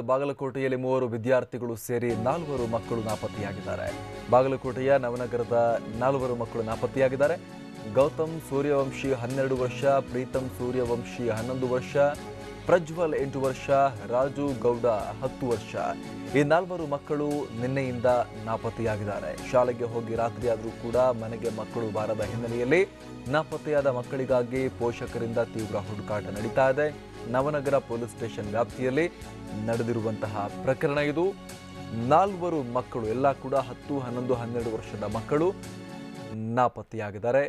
ಬಾಗಲಕೋಟೆಯಲ್ಲಿ ಮೂವರು ವಿದ್ಯಾರ್ಥಿಗಳು ಸೇರಿ ನಾಲ್ವರು ಮಕ್ಕಳು ನಾಪತ್ತೆಯಾಗಿದ್ದಾರೆ. ಬಾಗಲಕೋಟೆಯ ನವನಗರದ ನಾಲ್ವರು ಮಕ್ಕಳು ನಾಪತ್ತೆಯಾಗಿದ್ದಾರೆ. ಗೌತಮ್ ಸೂರ್ಯವಂಶಿ ಹನ್ನೆರಡು ವರ್ಷ, ಪ್ರೀತಮ್ ಸೂರ್ಯವಂಶಿ ಹನ್ನೊಂದು ವರ್ಷ, ಪ್ರಜ್ವಲ್ ಎಂಟು ವರ್ಷ, ರಾಜು ಗೌಡ ಹತ್ತು ವರ್ಷ. ಈ ನಾಲ್ವರು ಮಕ್ಕಳು ನಿನ್ನೆಯಿಂದ ನಾಪತ್ತೆಯಾಗಿದ್ದಾರೆ. ಶಾಲೆಗೆ ಹೋಗಿ ರಾತ್ರಿಯಾದರೂ ಕೂಡ ಮನೆಗೆ ಮಕ್ಕಳು ಬಾರದ ಹಿನ್ನೆಲೆಯಲ್ಲಿ ನಾಪತ್ತೆಯಾದ ಮಕ್ಕಳಿಗಾಗಿ ಪೋಷಕರಿಂದ ತೀವ್ರ ಹುಡುಕಾಟ ನಡೀತಾ ಇದೆ. ನವನಗರ ಪೊಲೀಸ್ ಸ್ಟೇಷನ್ ವ್ಯಾಪ್ತಿಯಲ್ಲಿ ನಡೆದಿರುವಂತಹ ಪ್ರಕರಣ ಇದು. ನಾಲ್ವರು ಮಕ್ಕಳು, ಎಲ್ಲ ಕೂಡ ಹತ್ತು, ಹನ್ನೊಂದು, ಹನ್ನೆರಡು ವರ್ಷದ ಮಕ್ಕಳು ನಾಪತ್ತೆಯಾಗಿದ್ದಾರೆ,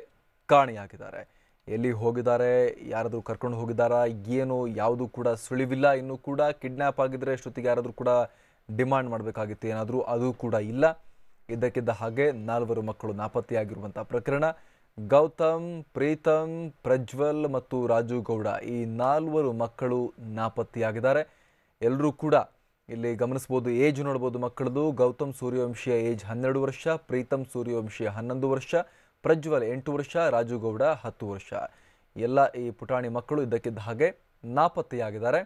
ಕಾಣೆಯಾಗಿದ್ದಾರೆ. ಎಲ್ಲಿ ಹೋಗಿದ್ದಾರೆ, ಯಾರಾದರೂ ಕರ್ಕೊಂಡು ಹೋಗಿದ್ದಾರಾ, ಏನು, ಯಾವುದು ಕೂಡ ಸುಳಿವಿಲ್ಲ. ಇನ್ನೂ ಕೂಡ ಕಿಡ್ನ್ಯಾಪ್ ಆಗಿದ್ರೆ ಅಷ್ಟೊತ್ತಿಗೆ ಯಾರಾದರೂ ಕೂಡ ಡಿಮಾಂಡ್ ಮಾಡಬೇಕಾಗಿತ್ತು, ಏನಾದರೂ, ಅದು ಕೂಡ ಇಲ್ಲ. ಇದ್ದಕ್ಕಿದ್ದ ಹಾಗೆ ನಾಲ್ವರು ಮಕ್ಕಳು ನಾಪತ್ತೆಯಾಗಿರುವಂಥ ಪ್ರಕರಣ. ಗೌತಮ್, ಪ್ರೀತಮ್, ಪ್ರಜ್ವಲ್ ಮತ್ತು ರಾಜು ಗೌಡ ಈ ನಾಲ್ವರು ಮಕ್ಕಳು ನಾಪತ್ತೆಯಾಗಿದ್ದಾರೆ. ಎಲ್ಲರೂ ಕೂಡ ಇಲ್ಲಿ ಗಮನಿಸ್ಬೋದು, ಏಜ್ ನೋಡ್ಬೋದು ಮಕ್ಕಳದು. ಗೌತಮ್ ಸೂರ್ಯವಂಶಿಯ ಏಜ್ ಹನ್ನೆರಡು ವರ್ಷ, ಪ್ರೀತಮ್ ಸೂರ್ಯವಂಶಿಯ ಹನ್ನೊಂದು ವರ್ಷ, ಪ್ರಜ್ವಲ್ ಎಂಟು ವರ್ಷ, ರಾಜು ಗೌಡ ಹತ್ತು ವರ್ಷ. ಎಲ್ಲ ಈ ಪುಟಾಣಿ ಮಕ್ಕಳು ಇದ್ದಕ್ಕಿದ್ದ ಹಾಗೆ ನಾಪತ್ತೆಯಾಗಿದ್ದಾರೆ.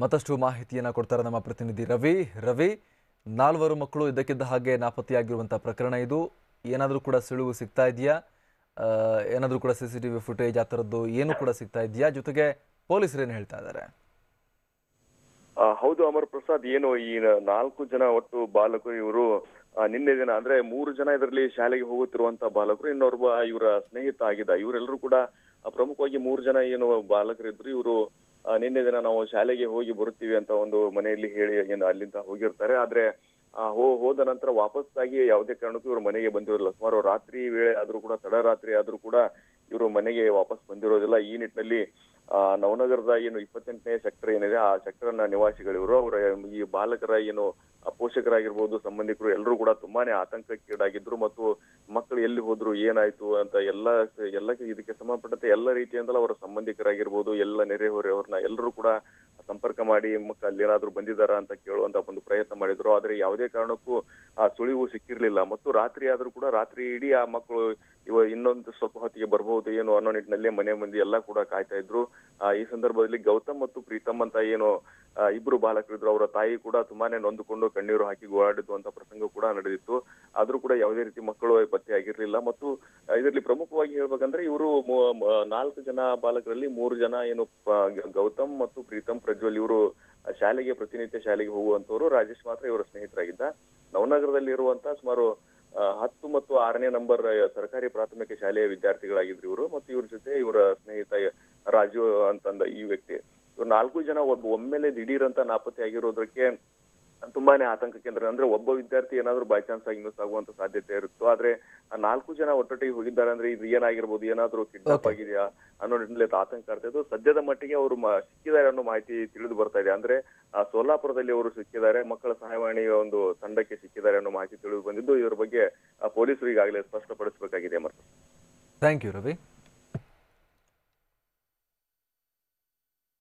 ಮತ್ತಷ್ಟು ಮಾಹಿತಿಯನ್ನ ಕೊಡ್ತಾರೆ ನಮ್ಮ ಪ್ರತಿನಿಧಿ ರವಿ. ರವಿ ನಾಲ್ವರು ಮಕ್ಕಳು ಇದ್ದಕ್ಕಿದ್ದ ಹಾಗೆ ನಾಪತ್ತೆಯಾಗಿರುವಂಥ ಪ್ರಕರಣ ಇದು. ಏನಾದರೂ ಕೂಡ ಸುಳಿವು ಸಿಗ್ತಾ ಇದೆಯಾ? ಏನಾದರೂ ಕೂಡ C C T V footage ಆ ಥರದ್ದು ಏನು ಕೂಡ ಸಿಗ್ತಾ ಇದೆಯಾ? ಜೊತೆಗೆ ಪೊಲೀಸರು ಏನು ಹೇಳ್ತಾ ಇದ್ದಾರೆ? ಹೌದು ಅಮರ್ ಪ್ರಸಾದ್, ಏನು ಈ ನಾಲ್ಕು ಜನ ಒಟ್ಟು ಬಾಲಕರು ಇವರು ನಿನ್ನೆ ದಿನ ಅಂದ್ರೆ ಮೂರು ಜನ ಇದರಲ್ಲಿ ಶಾಲೆಗೆ ಹೋಗುತ್ತಿರುವಂತಹ ಬಾಲಕರು, ಇನ್ನೊಬ್ಬ ಇವರ ಸ್ನೇಹಿತ ಆಗಿದ್ದ, ಇವರೆಲ್ಲರೂ ಕೂಡ ಪ್ರಮುಖವಾಗಿ ಮೂರು ಜನ ಏನು ಬಾಲಕರಿದ್ರು, ಇವರು ನಿನ್ನೆ ದಿನ ನಾವು ಶಾಲೆಗೆ ಹೋಗಿ ಬರುತ್ತೀವಿ ಅಂತ ಒಂದು ಮನೆಯಲ್ಲಿ ಹೇಳಿ ಅಲ್ಲಿಂದ ಹೋಗಿರ್ತಾರೆ. ಆದ್ರೆ ಹೋದ ನಂತರ ವಾಪಸ್ಸಾಗಿ ಯಾವುದೇ ಕಾರಣಕ್ಕೂ ಇವರು ಮನೆಗೆ ಬಂದಿರಲ್ಲ. ಸುಮಾರು ರಾತ್ರಿ ವೇಳೆ ಆದ್ರೂ ಕೂಡ, ತಡರಾತ್ರಿ ಆದ್ರೂ ಕೂಡ ಇವರು ಮನೆಗೆ ವಾಪಸ್ ಬಂದಿರೋದಿಲ್ಲ. ಈ ನಿಟ್ಟಿನಲ್ಲಿ ನವನಗರದ ಏನು ಇಪ್ಪತ್ತೆಂಟನೇ ಸೆಕ್ಟರ್ ಏನಿದೆ, ಆ ಸೆಕ್ಟರ್ನ ನಿವಾಸಿಗಳಿವರು ಅವರ, ಈ ಬಾಲಕರ ಏನು ಪೋಷಕರಾಗಿರ್ಬೋದು, ಸಂಬಂಧಿಕರು ಎಲ್ಲರೂ ಕೂಡ ತುಂಬಾನೇ ಆತಂಕಕ್ಕೀಡಾಗಿದ್ರು ಮತ್ತು ಮಕ್ಕಳು ಎಲ್ಲಿ ಹೋದ್ರು ಏನಾಯ್ತು ಅಂತ ಎಲ್ಲ ಎಲ್ಲ ಇದಕ್ಕೆ ಸಂಬಂಧಪಟ್ಟಂತೆ ಎಲ್ಲ ರೀತಿಯಿಂದಲೂ ಅವರ ಸಂಬಂಧಿಕರಾಗಿರ್ಬೋದು, ಎಲ್ಲ ನೆರೆಹೊರೆಯವ್ರನ್ನ ಎಲ್ಲರೂ ಕೂಡ ಸಂಪರ್ಕ ಮಾಡಿ ಮಕ್ಕಳು ಅಲ್ಲಿ ಏನಾದ್ರು ಬಂದಿದ್ದಾರಾ ಅಂತ ಕೇಳುವಂತ ಒಂದು ಪ್ರಯತ್ನ ಮಾಡಿದ್ರು. ಆದ್ರೆ ಯಾವುದೇ ಕಾರಣಕ್ಕೂ ಆ ಸುಳಿವು ಸಿಕ್ಕಿರ್ಲಿಲ್ಲ. ಮತ್ತು ರಾತ್ರಿ ಆದ್ರೂ ಕೂಡ ರಾತ್ರಿ ಇಡೀ ಆ ಮಕ್ಕಳು ಇವ ಇನ್ನೊಂದು ಸ್ವಲ್ಪ ಹೊತ್ತಿಗೆ ಬರಬಹುದು ಏನು ಅನ್ನೋ ನಿಟ್ಟಿನಲ್ಲಿ ಮನೆ ಮಂದಿ ಎಲ್ಲ ಕೂಡ ಕಾಯ್ತಾ ಇದ್ರು. ಈ ಸಂದರ್ಭದಲ್ಲಿ ಗೌತಮ್ ಮತ್ತು ಪ್ರೀತಮ್ ಅಂತ ಏನು ಇಬ್ರು ಬಾಲಕರಿದ್ರು. ಅವರ ತಾಯಿ ಕೂಡ ತುಂಬಾನೇ ನೊಂದುಕೊಂಡು ಕಣ್ಣೀರು ಹಾಕಿ ಅಂತ ಪ್ರಸಂಗ ಕೂಡ ನಡೆದಿತ್ತು. ಆದ್ರೂ ಕೂಡ ಯಾವುದೇ ರೀತಿ ಮಕ್ಕಳು ಪತ್ತೆ ಆಗಿರ್ಲಿಲ್ಲ. ಮತ್ತು ಇದರಲ್ಲಿ ಪ್ರಮುಖವಾಗಿ ಹೇಳ್ಬೇಕಂದ್ರೆ ಇವರು ನಾಲ್ಕು ಜನ ಬಾಲಕರಲ್ಲಿ ಮೂರು ಜನ ಏನು ಗೌತಮ್ ಮತ್ತು ಪ್ರೀತಮ್ ಪ್ರಜ್ವಲ್ ಇವರು ಶಾಲೆಗೆ, ಪ್ರತಿನಿತ್ಯ ಶಾಲೆಗೆ ಹೋಗುವಂತವರು ರಾಜೇಶ್ ಮಾತ್ರ ಇವರ ಸ್ನೇಹಿತರಾಗಿದ್ದ. ನವನಗರದಲ್ಲಿ ಇರುವಂತ ಸುಮಾರು ಹತ್ತು ಮತ್ತು ಆರನೇ ನಂಬರ್ ಸರ್ಕಾರಿ ಪ್ರಾಥಮಿಕ ಶಾಲೆಯ ವಿದ್ಯಾರ್ಥಿಗಳಾಗಿದ್ರು ಇವರು. ಮತ್ತು ಇವ್ರ ಜೊತೆ ಇವರ ಸ್ನೇಹಿತ ರಾಜು ಅಂತಂದ ಈ ವ್ಯಕ್ತಿ ನಾಲ್ಕು ಜನ ಒಬ್ಬ ಒಮ್ಮೆಲೆ ದಿಢೀರಂತ ನಾಪತ್ತೆ ಆಗಿರೋದಕ್ಕೆ ತುಂಬಾನೇ ಆತಂಕ ಕೇಂದ್ರ. ಅಂದ್ರೆ ಒಬ್ಬ ವಿದ್ಯಾರ್ಥಿ ಏನಾದ್ರೂ ಬೈ ಚಾನ್ಸ್ ಆಗಿ ಮಿಸ್ ಆಗುವಂತ ಸಾಧ್ಯತೆ ಇರುತ್ತೋ ಆದ್ರೆ ಆ ನಾಲ್ಕು ಜನ ಒಟ್ಟೊಟ್ಟಿಗೆ ಹೋಗಿದ್ದಾರೆ ಅಂದ್ರೆ ಇದು ಏನಾಗಿರ್ಬೋದು ಏನಾದ್ರೂ ಕಿಡ್ನಾಪ್ ಆಗಿದೆಯಾ ಅನ್ನೋ ನಿಟ್ಟಿನಲ್ಲಿ ಆತಂಕ ಆಗ್ತಾ ಇದ್ದು ಸದ್ಯದ ಮಟ್ಟಿಗೆ ಅವರು ಸಿಕ್ಕಿದ್ದಾರೆ ಅನ್ನೋ ಮಾಹಿತಿ ತಿಳಿದು ಬರ್ತಾ ಇದೆ. ಅಂದ್ರೆ ಆ ಸೋಲಾಪುರದಲ್ಲಿ ಅವರು ಸಿಕ್ಕಿದ್ದಾರೆ ಮಕ್ಕಳ ಸಹಾಯವಾಣಿಯ ಒಂದು ತಂಡಕ್ಕೆ ಸಿಕ್ಕಿದ್ದಾರೆ ಅನ್ನೋ ಮಾಹಿತಿ ತಿಳಿದು ಬಂದಿದ್ದು. ಇವರ ಬಗ್ಗೆ ಪೊಲೀಸರು ಈಗಾಗಲೇ ಸ್ಪಷ್ಟಪಡಿಸಬೇಕಾಗಿದೆ ಮತ್ತು ಥ್ಯಾಂಕ್ ಯು ರವಿ